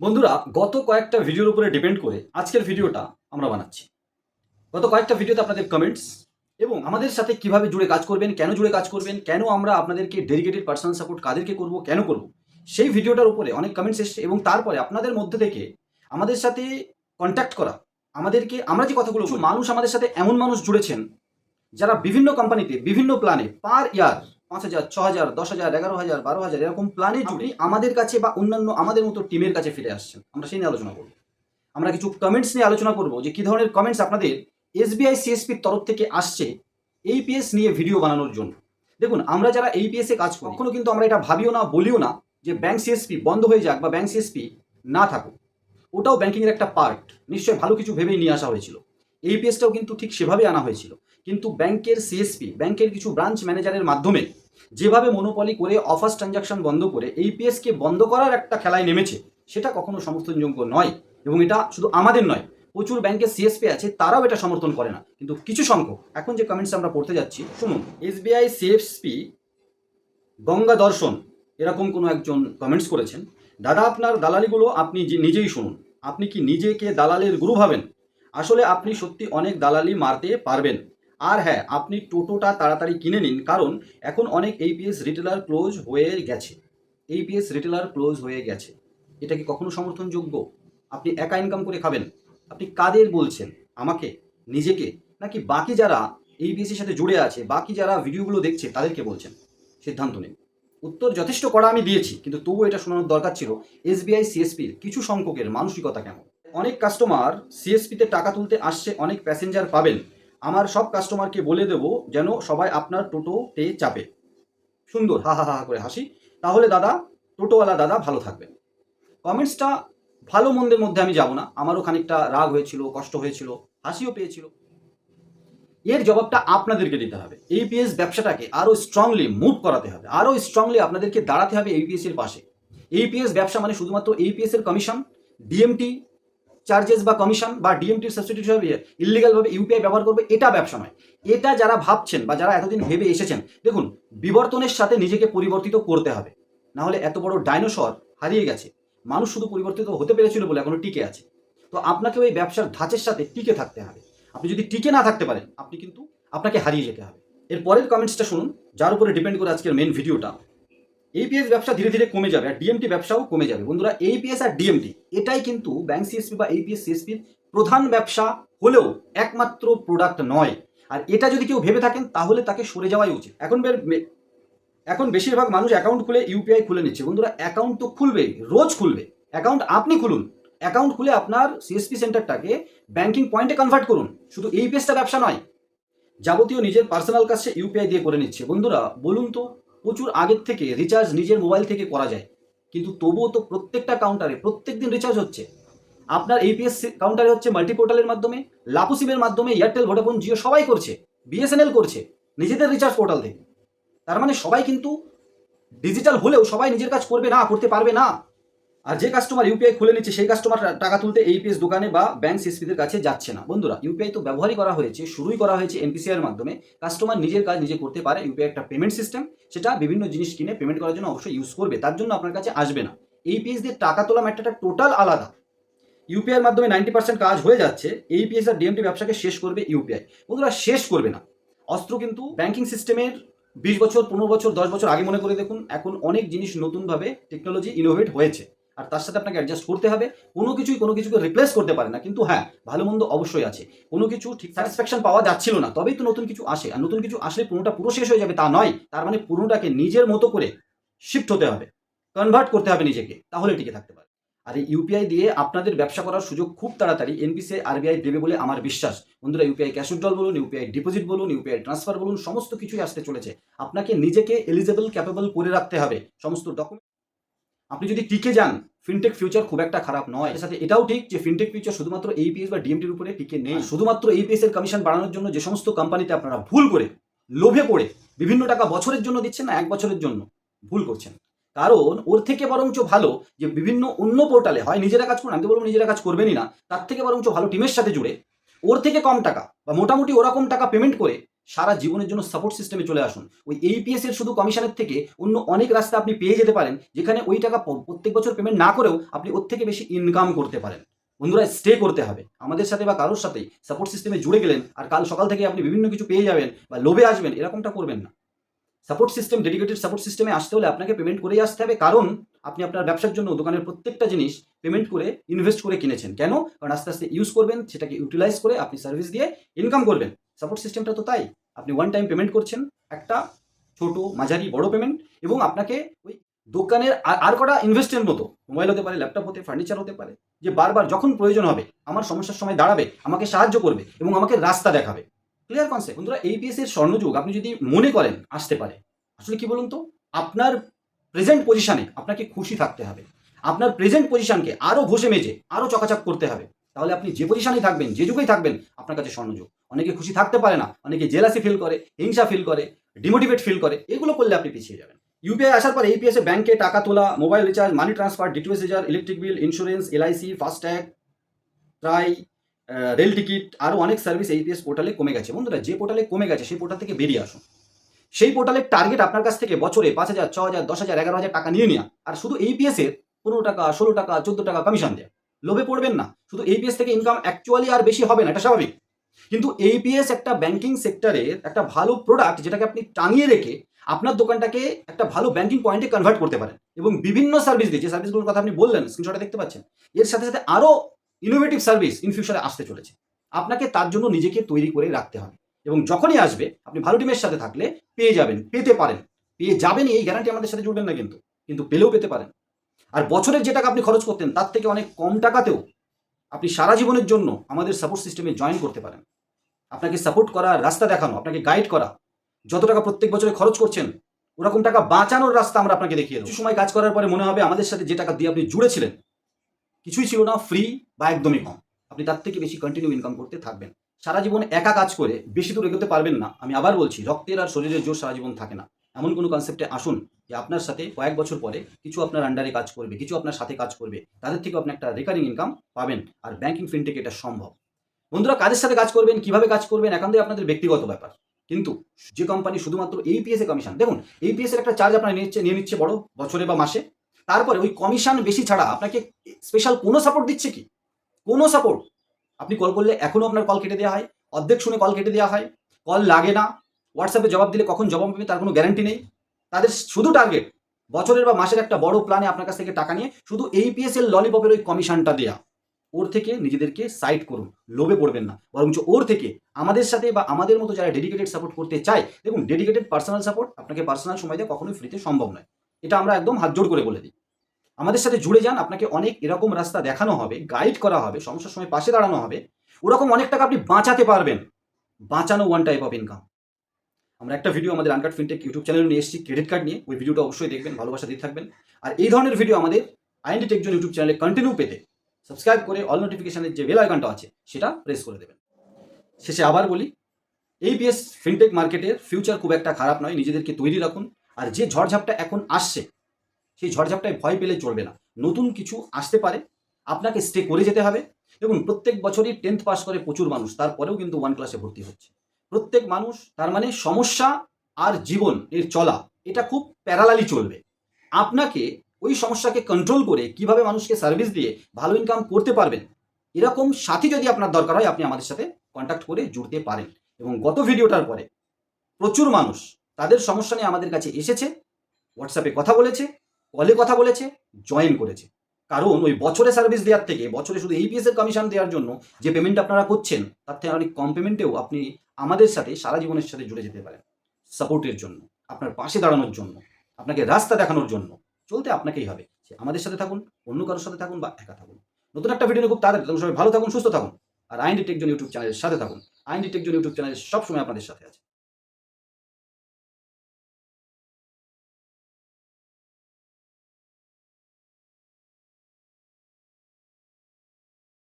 বন্ধুরা, গত কয়েকটা ভিডিওর উপরে ডিপেন্ড করে আজকের ভিডিওটা আমরা বানাচ্ছি। গত কয়েকটা ভিডিওতে আপনাদের কমেন্টস এবং আমাদের সাথে কীভাবে জুড়ে কাজ করবেন, কেন জুড়ে কাজ করবেন, কেন আমরা আপনাদেরকে ডেডিকেটেড পার্সোনাল সাপোর্ট কাদেরকে করব, কেন করব, সেই ভিডিওটার উপরে অনেক কমেন্টস এসছে এবং তারপরে আপনাদের মধ্যে থেকে আমাদের সাথে কন্ট্যাক্ট করা, আমাদেরকে আমরা যে কথাগুলো মানুষ আমাদের সাথে এমন মানুষ জুড়েছেন যারা বিভিন্ন কোম্পানিতে বিভিন্ন প্ল্যানে পার ইয়ার পাঁচ হাজার ছ হাজার দশ হাজার এগারো হাজার বারো হাজার এরকম প্ল্যানে জুড়ে আমাদের কাছে বা অন্যান্য আমাদের মতো টিমের কাছে ফিরে আসছেন। আমরা সেই নিয়ে আলোচনা করব। আমরা কিছু কমেন্টস নিয়ে আলোচনা করব যে কী ধরনের কমেন্টস আপনাদের এসবিআই সিএসপির তরফ থেকে আসছে এইপিএস নিয়ে ভিডিও বানানোর জন্য। দেখুন আমরা যারা এইপিএস এ কাজ করি কখনো কিন্তু আমরা এটা ভাবিও না বলিও না যে ব্যাংক সিএসপি বন্ধ হয়ে যাক বা ব্যাংক সিএসপি না থাকুক। ওটাও ব্যাংকিংয়ের একটা পার্ট নিশ্চয়ই ভালো কিছু ভেবেই নিয়ে আসা হয়েছিল। এইপিএসটাও কিন্তু ঠিক সেভাবে আনা হয়েছিল। কিন্তু ব্যাংকের সিএসপি ব্যাংকের কিছু ব্রাঞ্চ ম্যানেজারের মাধ্যমে যেভাবে মনোপলি করে অফার্স ট্রানজাকশন বন্ধ করে এইপিএসকে বন্ধ করার একটা খেলায় নেমেছে, সেটা কখনো সমর্থনযোগ্য নয় এবং এটা শুধু আমাদের নয়, প্রচুর ব্যাংকের সিএসপি আছে, তারাও এটা সমর্থন করে না। কিন্তু কিছু সংখ্যক, এখন যে কমেন্টস আমরা পড়তে যাচ্ছি, শুনুন এসবিআই সিএসপি গঙ্গা দর্শন, এরকম কোনো একজন কমেন্টস করেছেন। দাদা আপনার দালালিগুলো আপনি নিজেই শুনুন, আপনি কি নিজেকে দালালের গুরু ভাবেন? আসলে আপনি সত্যি অনেক দালালি মারতে পারবেন। আর হ্যাঁ আপনি টোটোটা তাড়াতাড়ি কিনে নিন, কারণ এখন অনেক এইপিএস রিটেলার ক্লোজ হয়ে গেছে। এইপিএস রিটেলার ক্লোজ হয়ে গেছে। এটা কি কখনো সমর্থনযোগ্য? আপনি একা ইনকাম করে খাবেন? আপনি কাদের বলছেন? আমাকে? নিজেকে? নাকি বাকি যারা এইপিএস এর সাথে জুড়ে আছে, বাকি যারা ভিডিওগুলো দেখছে, তাদেরকে বলছেন? সিদ্ধান্ত নিন। উত্তর যথেষ্ট কড়া আমি দিয়েছি, কিন্তু তবুও এটা শোনানোর দরকার ছিল। এসবিআই সিএসপির কিছু সংখ্যকের মানসিকতা কেমন? অনেক কাস্টমার সিএসপিতে টাকা তুলতে আসছে, অনেক প্যাসেঞ্জার পাবেন। আমার সব কাস্টমারকে বলে দেব যেন সবাই আপনার টোটোতে চাপে। সুন্দর, হা হা হা করে হাসি। তাহলে দাদা, টোটোওয়ালা দাদা ভালো থাকবেন কমেন্টসটা ভালো মন্দের মধ্যে আমি যাব না। আমারও খানিকটা রাগ হয়েছিল, কষ্ট হয়েছিল, হাসিও পেয়েছিল। এর জবাবটা আপনাদেরকে দিতে হবে। এইপিএস ব্যবসাটাকে আরও স্ট্রংলি মুভ করাতে হবে। আরও স্ট্রংলি আপনাদেরকে দাঁড়াতে হবে এইপিএস এর পাশে। এইপিএস ব্যবসা মানে শুধুমাত্র এইপিএস এর কমিশন ডিএমটি চার্জেস বা কমিশন বা ডিএমটির সাবস্টিটিউট হিসাবে ইলিগালভাবে ইউপিআই ব্যবহার করবে, এটা ব্যবসা নয়। এটা যারা ভাবছেন বা যারা এতদিন ভেবে এসেছেন, দেখুন, বিবর্তনের সাথে নিজেকে পরিবর্তিত করতে হবে। না হলে এত বড় ডাইনোসর হারিয়ে গেছে। মানুষ শুধু পরিবর্তিত হতে পেরেছিল বলে এখনও টিকে আছে। তো আপনাকে ওই ব্যবসার ধাঁচের সাথে টিকে থাকতে হবে। আপনি যদি টিকে না থাকতে পারেন, আপনি কিন্তু আপনাকে হারিয়ে যেতে হবে। এর পরের কমেন্টসটা শুনুন, যার উপরে ডিপেন্ড করে আজকের মেন ভিডিওটা এইপিএস ব্যবসা ধীরে ধীরে কমে যাবে আর ডিএমটি ব্যবসাও কমে যাবে। বন্ধুরা এইপিএস আর ডিএমটি এটাই কিন্তু ব্যাংক সিএসপি বা এইপিএস সিএসপির প্রধান ব্যবসা হলেও একমাত্র প্রোডাক্ট নয়। আর এটা যদি কেউ ভেবে থাকেন, তাহলে তাকে সরে যাওয়াই উচিত। এখন এখন বেশিরভাগ মানুষ অ্যাকাউন্ট খুলে ইউপিআই খুলে নিচ্ছে। বন্ধুরা অ্যাকাউন্ট তো খুলবেই রোজ খুলবে। অ্যাকাউন্ট আপনি খুলুন। অ্যাকাউন্ট খুলে আপনার সিএসপি সেন্টারটাকে ব্যাংকিং পয়েন্টে কনভার্ট করুন। শুধু এই এইপিএসটা ব্যবসা নয়, যাবতীয় নিজের পার্সোনাল কাজে ইউপিআই দিয়ে করে নিচ্ছে। বন্ধুরা, বলুন তো প্রচুর আগের থেকে রিচার্জ নিজের মোবাইল থেকে করা যায়। কিন্তু তবুও তো প্রত্যেকটা কাউন্টারে প্রত্যেক দিন রিচার্জ হচ্ছে। আপনার এইপিএস কাউন্টারে হচ্ছে মাল্টিপোর্টালের মাধ্যমে লাপুসিমের মাধ্যমে এয়ারটেল ভোডাফোন জিও সবাই করছে বিএসএনএল করছে, নিজেদের রিচার্জ পোর্টাল থেকে তার মানে সবাই কিন্তু ডিজিটাল হলেও সবাই নিজের কাজ করবে না, করতে পারবে না। আর যে কাস্টমার ইউপিআই খুলে নিচ্ছে, সেই কাস্টমার টাকা তুলতে এইপিএস দোকানে বা ব্যাংক সিএসপিদের কাছে যাচ্ছে না। বন্ধুরা ইউপিআই তো ব্যবহারই করা হয়েছে, শুরুই করা হয়েছে এনপিসিআর মাধ্যমে। কাস্টমার নিজের কাজ নিজে করতে পারে ইউপিআই একটা পেমেন্ট সিস্টেম সেটা বিভিন্ন জিনিস কিনে পেমেন্ট করার জন্য অবশ্যই ইউজ করবে, তার জন্য আপনার কাছে আসবে না। এইপিএস দিয়ে টাকা তোলা ম্যাটারটা টোটাল আলাদা। ইউপিআইয়ের মাধ্যমে নাইনটি পার্সেন্ট কাজ হয়ে যাচ্ছে এইপিএস আর ডিএমটি ব্যবসাকে শেষ করবে ইউপিআই বন্ধুরা, শেষ করবে না। অস্ত্র কিন্তু ব্যাংকিং সিস্টেমের বিশ বছর, পনেরো বছর, দশ বছর আগে মনে করে দেখুন, এখন অনেক জিনিস নতুনভাবে টেকনোলজি ইনোভেট হয়েছে। আর তার সাথে আপনাকে অ্যাডজাস্ট করতে হবে। কোনো কিছুই, কোনো কিছুকে রিপ্লেস করতে পারে না। কিন্তু হ্যাঁ ভালো মন্দ অবশ্যই আছে। কোনো কিছু ঠিক স্যাটিসফ্যাকশন পাওয়া যাচ্ছিল না, তবেই তো নতুন কিছু আসে। আর নতুন কিছু আসলে পুরোটা পুরো শেষ হয়ে যাবে তা নয়। তার মানে পুরোটাকে নিজের মতো করে শিফট হতে হবে। কনভার্ট করতে হবে নিজেকে, তাহলে টিকে থাকতে পারে। আর এই ইউপিআই দিয়ে আপনাদের ব্যবসা করার সুযোগ খুব তাড়াতাড়ি এনপিসিআই আরবিআই দেবে বলে আমার বিশ্বাস। বন্ধুরা ইউপিআই ক্যাশ উইথড্রল বলুন ইউপিআই ডিপোজিট বলুন ইউপিআই ট্রান্সফার বলুন, সমস্ত কিছুই আসতে চলেছে। আপনাকে নিজেকে এলিজেবল ক্যাপেবল করে রাখতে হবে। সমস্ত ডকুমেন্ট আপনি যদি টিকে যান ফিনটেক ফিউচার খুব একটা খারাপ নয়। এর সাথে এটাও ঠিক যে ফিনটেক ফিউচার শুধুমাত্র এইপিএস বা ডিএমটির উপরে টিকে নেই। শুধুমাত্র এইপিএস এর কমিশন বাড়ানোর জন্য যে সমস্ত কোম্পানিতে আপনারা ভুল করে লোভে পড়ে বিভিন্ন টাকা বছরের জন্য দিচ্ছেন না এক বছরের জন্য ভুল করছেন। কারণ ওর থেকে বরঞ্চ ভালো যে বিভিন্ন অন্য পোর্টালে হয় নিজেরা কাজ করুন আমি তো বলব নিজেরা কাজ করবেনই না তার থেকে বরঞ্চ ভালো টিমের সাথে জুড়ে ওর থেকে কম টাকা বা মোটামুটি ওরকম টাকা পেমেন্ট করে সারা জীবনের জন্য সাপোর্ট সিস্টেমে চলে আসুন। ওই এইপিএস এর শুধু কমিশনের থেকে অন্য অনেক রাস্তা আপনি পেয়ে যেতে পারেন, যেখানে ওই টাকা প্রত্যেক বছর পেমেন্ট না করেও আপনি ওর থেকে বেশি ইনকাম করতে পারেন। বন্ধুরা স্টে করতে হবে। আমাদের সাথে বা কারোর সাথে সাপোর্ট সিস্টেমে জুড়ে গেলেন আর কাল সকাল থেকে আপনি বিভিন্ন কিছু পেয়ে যাবেন বা লোভে আসবেন, এরকমটা করবেন না। সাপোর্ট সিস্টেম ডেডিকেটেড সাপোর্ট সিস্টেমে আসতে হলে আপনাকে পেমেন্ট করেই আসতে হবে, কারণ আপনি আপনার ব্যবসার জন্য দোকানের প্রত্যেকটা জিনিস পেমেন্ট করে ইনভেস্ট করে কিনেছেন। কেন? কারণ আস্তে আস্তে ইউজ করবেন, সেটাকে ইউটিলাইজ করে আপনি সার্ভিস দিয়ে ইনকাম করবেন। সাপোর্ট সিস্টেমটা তো তাই। আপনি ওয়ান টাইম পেমেন্ট করছেন, একটা ছোট, মাঝারি, বড় পেমেন্ট এবং আপনাকে ওই দোকানের আর- কটা ইনভেস্টের মতো মোবাইল হতে পারে ল্যাপটপ হতে ফার্নিচার হতে পারে, যে বারবার যখন প্রয়োজন হবে, আমার সমস্যার সময় দাঁড়াবে, আমাকে সাহায্য করবে, এবং আমাকে রাস্তা দেখাবে। ক্লিয়ার কনসেপ্ট বন্ধুরা এইপিএস এর স্বর্ণযুগ, আপনি যদি মনে করেন, আসতে পারে। আসলে কি বলুন তো? আপনার প্রেজেন্ট পজিশনে আপনাকে খুশি থাকতে হবে। আপনার প্রেজেন্ট পজিশনকে আরও ঘষে মেজে আরও চকাচক করতে হবে। তাহলে আপনি যে পজিশনেই থাকবেন, যে যুগেই থাকবেন, আপনার কাছে স্বর্ণযুগ অনেকে খুশি থাকতে পারে না, অনেকে জেলাসি ফিল করে, হিংসা ফিল করে ডিমোটিভেট ফিল করে, এগুলো করলে আপনি পিছিয়ে যাবেন। ইউপিআই আসার পর এইপিএসে ব্যাংকে টাকা তোলা mobile recharge money transfer DTS recharge electric bill insurance LIC FASTag try rail ticket আরও অনেক সার্ভিস এইপিএস পোর্টালে কমে গেছে। বন্ধুরা, যে পোর্টালে কমে গেছে, সেই পোর্টাল থেকে বেরিয়ে আসুন। সেই পোর্টালের টার্গেট আপনার কাছ থেকে বছরে পাঁচ হাজার, ছ হাজার, দশ হাজার, এগারো হাজার টাকা নিয়ে নেওয়া আর শুধু এইপিএস এর পনেরো টাকা, ষোলো টাকা, চোদ্দ টাকা কমিশন দেয়। লোভে পড়বেন না। শুধু এইপিএস থেকে ইনকাম অ্যাকচুয়ালি আর বেশি হবে না, এটা স্বাভাবিক। কিন্তু এইপিএস একটা ব্যাংকিং সেক্টরের একটা ভালো প্রোডাক্ট যেটাকে আপনি টাঙিয়ে রেখে আপনার দোকানটাকে একটা ভালো ব্যাংকিং পয়েন্টে কনভার্ট করতে পারেন এবং বিভিন্ন সার্ভিস দিয়ে, যে সার্ভিসগুলোর কথা আপনি বললেন স্ক্রিনশটে দেখতে পাচ্ছেন, এর সাথে সাথে আরও ইনোভেটিভ সার্ভিস ইন ফিউচারে আসতে চলেছে। আপনাকে তার জন্য নিজেকে তৈরি করে রাখতে হবে এবং যখনই আসবে, আপনি ভালো টিমের সাথে থাকলে পেয়ে যাবেন, পেতে পারেন। পেয়ে যাবেন এই গ্যারান্টি আমাদের সাথে জুড়বেন না কিন্তু কিন্তু পেলেও পেতে পারেন। আর বছরের যে টাকা আপনি খরচ করতেন, তার থেকে অনেক কম টাকাতেও আপনি সারা জীবনের জন্য আমাদের সাপোর্ট সিস্টেমে জয়েন করতে পারেন। আপনাকে সাপোর্ট করা, রাস্তা দেখানো, আপনাকে গাইড করা, যত টাকা প্রত্যেক বছরে খরচ করছেন, ওরকম টাকা বাঁচানোর রাস্তা আমরা আপনাকে দেখিয়ে কিছু সময় কাজ করার পরে মনে হবে আমাদের সাথে যে টাকা দিয়ে আপনি জুড়েছিলেন, কিছুই ছিল না ফ্রি বা একদমই কম। আপনি তার থেকে বেশি কন্টিনিউ ইনকাম করতে থাকবেন। সারা জীবন একা কাজ করে বেশি দূর এগোতে পারবেন না। আমি আবার বলছি, রক্তের আর শরীরের জোর সারা জীবন থাকে না। এমন কোনো কনসেপ্টে আসুন যে আপনার সাথে কয়েক বছর পরে কিছু আপনার আন্ডারে কাজ করবে, কিছু আপনার সাথে কাজ করবে, তাদের থেকে আপনি একটা রেকারিং ইনকাম পাবেন আর ব্যাংকিং ফিনটেকে এটা সম্ভব। বন্ধুরা, কাদের সাথে কাজ করবেন, কীভাবে কাজ করবেন, একান্তই আপনাদের ব্যক্তিগত ব্যাপার। কিন্তু যে কোম্পানি শুধুমাত্র এইপিএস এ কমিশন দেখুন এইপিএস এর একটা চার্জ আপনার নিচ্ছে, নিয়ে নিচ্ছে বড়, বছরে বা মাসে। তারপরে ওই কমিশন বেশি ছাড়া আপনাকে স্পেশাল কোনো সাপোর্ট দিচ্ছে কি? কোনো সাপোর্ট আপনি কল করলে এখনও আপনার কল কেটে দেওয়া হয়, অর্ধেক শুনে কল কেটে দেওয়া হয় কল লাগে না হোয়াটসঅ্যাপে জবাব দিলে কখন জবাব পাবে তার কোনো গ্যারান্টি নেই। তাদের শুধু টার্গেট বছরের বা মাসের একটা বড় প্ল্যানে আপনার কাছ থেকে টাকা নিয়ে শুধু এইপিএস এর ললিপপের ওই কমিশনটা দেয়া। ওর থেকে নিজেদেরকে সাইড করুন, লোভে পড়বেন না। বরঞ্চ ওর থেকে আমাদের সাথে বা আমাদের মতো যারা ডেডিকেটেড সাপোর্ট করতে চায়, দেখুন ডেডিকেটেড পার্সোনাল সাপোর্ট আপনাকে পার্সোনাল সময় দিয়ে কখনোই ফ্রিতে সম্ভব নয়। এটা আমরা একদম হাত জোড় করে বলে দিই। আমাদের সাথে জুড়ে যান, আপনাকে অনেক এরকম রাস্তা দেখানো হবে গাইড করা হবে, সমস্যার সময় পাশে দাঁড়ানো হবে। ওরকম অনেক টাকা আপনি বাঁচাতে পারবেন। বাঁচানো ওয়ান টাইপ অফ ইনকাম আমরা একটা ভিডিও আমাদের আনকাট ফিনটেক ইউটিউব চ্যানেলে নিয়ে এসেছি ক্রেডিট কার্ড নিয়ে। ওই ভিডিওটা অবশ্যই দেখবেন, ভালোবাসা দিয়ে থাকবেন। আর এই ধরনের ভিডিও আমাদের আইএনডি টেকজন ইউটিউব চ্যানেলে কন্টিনিউ পেতে সাবস্ক্রাইব করে অল নোটিফিকেশনের যে বেল আইকনটা আছে, সেটা প্রেস করে দেবেন। শেষে আবার বলি এই এইপিএস ফিনটেক মার্কেটের ফিউচার খুব একটা খারাপ নয়, নিজেদেরকে তৈরি রাখুন। আর যে ঝড়ঝাপটা এখন আসছে, সেই ঝড়ঝাপটায় ভয় পেলে চলবে না। নতুন কিছু আসতে পারে, আপনাকে স্টে করে যেতে হবে। দেখুন, প্রত্যেক বছরই টেন্থ পাস করে প্রচুর মানুষ, তারপরেও কিন্তু ওয়ান ক্লাসে ভর্তি হচ্ছে। প্রত্যেক মানুষ, তার মানে সমস্যা আর জীবন এর চলা, এটা খুব প্যারালালি চলবে। আপনাকে ওই সমস্যাকে কন্ট্রোল করে কীভাবে মানুষকে সার্ভিস দিয়ে ভালো ইনকাম করতে পারবেন, এরকম সাথী যদি আপনার দরকার হয়, আপনি আমাদের সাথে কন্ট্যাক্ট করে জুড়তে পারেন। এবং গত ভিডিওটার পরে প্রচুর মানুষ তাদের সমস্যা নিয়ে আমাদের কাছে এসেছে হোয়াটসঅ্যাপে কথা বলেছে কলে কথা বলেছে জয়েন করেছে। কারণ ওই বছরে সার্ভিস দেওয়ার থেকে, বছরে শুধু এইপিএস এর কমিশন দেওয়ার জন্য যে পেমেন্ট আপনারা করছেন, তার থেকে অনেক কম পেমেন্টেও আপনি আমাদের সাথে সারা জীবনের সাথে জুড়ে যেতে পারেন। সাপোর্টের জন্য, আপনার পাশে দাঁড়ানোর জন্য, আপনাকে রাস্তা দেখানোর জন্য। চলতে আপনাকেই হবে। যে আমাদের সাথে থাকুন, অন্য কারোর সাথে থাকুন বা একা থাকুন। নতুন একটা ভিডিও খুব তাড়াতাড়ি। তখন সবাই ভালো থাকুন, সুস্থ থাকুন। আর আইন ডিটেকজন ইউটিউব চ্যানেলের সাথে থাকুন। আইন ডিটেকজন ইউটিউব চ্যানেল সবসময় আপনাদের সাথে আছে।